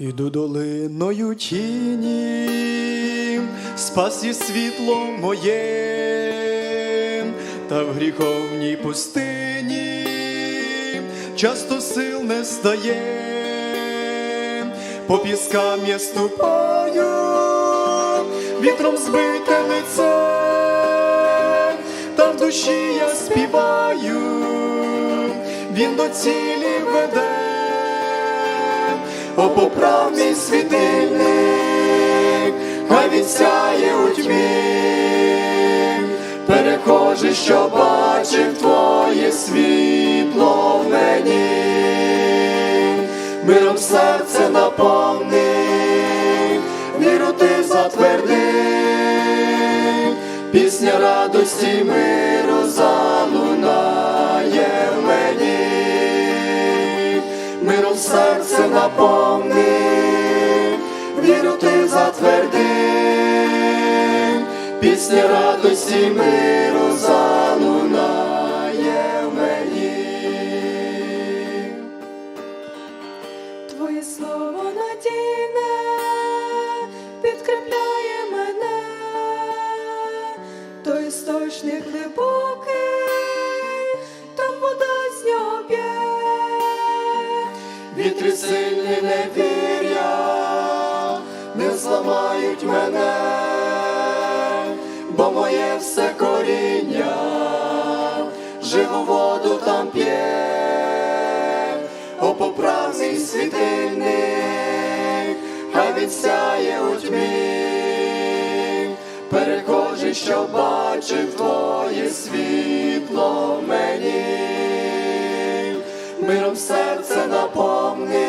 Іду долиною тіні, спас є світло моє, та в гріховній пустині часто сил не стає, по піскам я ступаю, вітром збите лице, та в душі я співаю, він до цілі веде. О, поправ мій світильник, хай він у тьмі, перехожий, що бачив твоє світло в мені, миром серце наповни, віру ти затверди, пісня радості миру залунає серце наповни, віру ти затверди, пісня радості миру залунає в мені. Твоє слово надійне підкріпляє мене, той істочник глибокий, Вітри сильні невір'я не зламають мене, бо моє все коріння. Живу воду там п'є, о поправний світильник, хай він сяє у тьмі, перехожий, що бачив твоє світло мені миром серце наповни,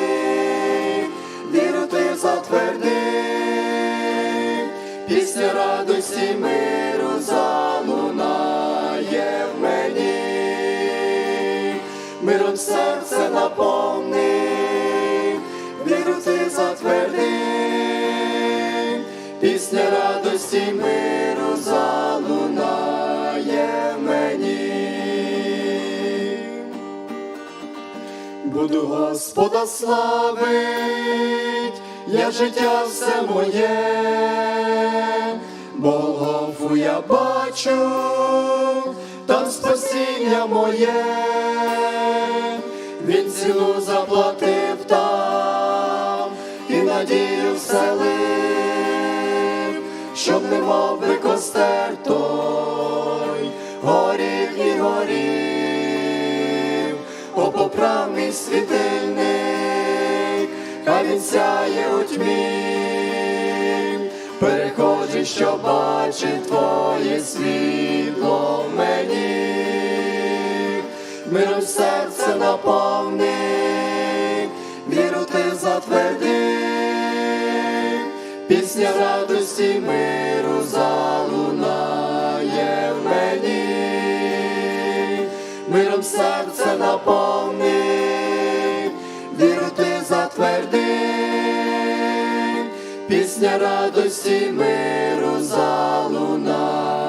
віру ти затверди, пісня радості миру залунає в мені, миром серце наповни, віру ти затверди, пісня радості миру залунає Буду Господа славить, я життя все моє, бо Голгофу я бачу, там спасіння моє, він ціну заплатив там і надію вселив, щоб не мов би костер той, горів і горів, о світильник, хай він сяє у тьмі, перехожий, що бачить твоє світло мені, миром серце наповни, віру ти затверди, пісня радості миру залунає ти пісня радості миру залунає. в